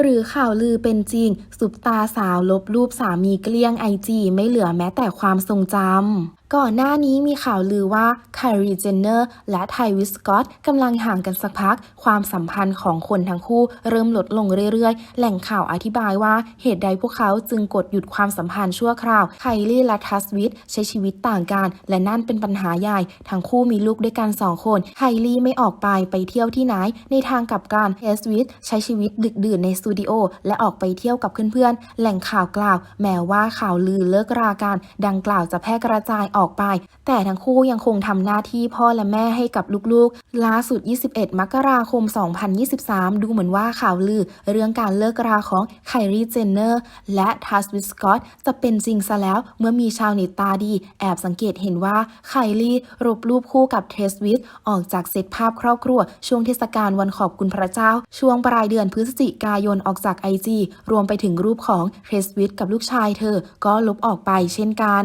หรือข่าวลือเป็นจริง สุปตาสาวลบรูปสามีเกลี้ยงไอจีไม่เหลือแม้แต่ความทรงจำก่อนหน้านี้มีข่าวลือว่าคลรีเจนเนอร์และไทวิสกอตกำลังห่างกันสักพัก ความสัมพันธ์ของคนทั้งคู่เริ่มลดลงเรื่อยๆ แหล่งข่าวอธิบายว่าเหตุใดพวกเขาจึงกดหยุดความสัมพันธ์ชั่วคราวไคลี่และทัสวิทใช้ชีวิตต่างกัน และนั่นเป็นปัญหาใหญ่ ทั้งคู่มีลูกด้วยกันสองคนไคลี่ไม่ออกไปไปเที่ยวที่ไหน ในทางกลับกันเทสวิทใช้ชีวิตดึกดื่นในสตูดิโอและออกไปเที่ยวกับเพื่อนๆแหล่งข่าวกล่าว แม้ว่าข่าวลือเลิกรากันดังกล่าวจะแพร่กระจายออกไป แต่ทั้งคู่ยังคงทำหน้าที่พ่อและแม่ให้กับลูกๆ ล่าสุด 21 มกราคม 2023 ดูเหมือนว่าข่าวลือ เรื่องการเลิกราของไคลีเจนเนอร์ และทัสวิสกอตจะเป็นจริงซะแล้วเมื่อมีชาวเน็ตตาดี แอบสังเกตเห็นว่าไคลีรบรูปคู่กับเทสวิทออกจากเซตภาพครอบครัว ช่วงเทศกาลวันขอบคุณพระเจ้า ช่วงปลายเดือนพฤศจิกายนออกจากไอจีรวมไปถึงรูปของเทสวิทกับลูกชายเธอก็ลบออกไปเช่นกัน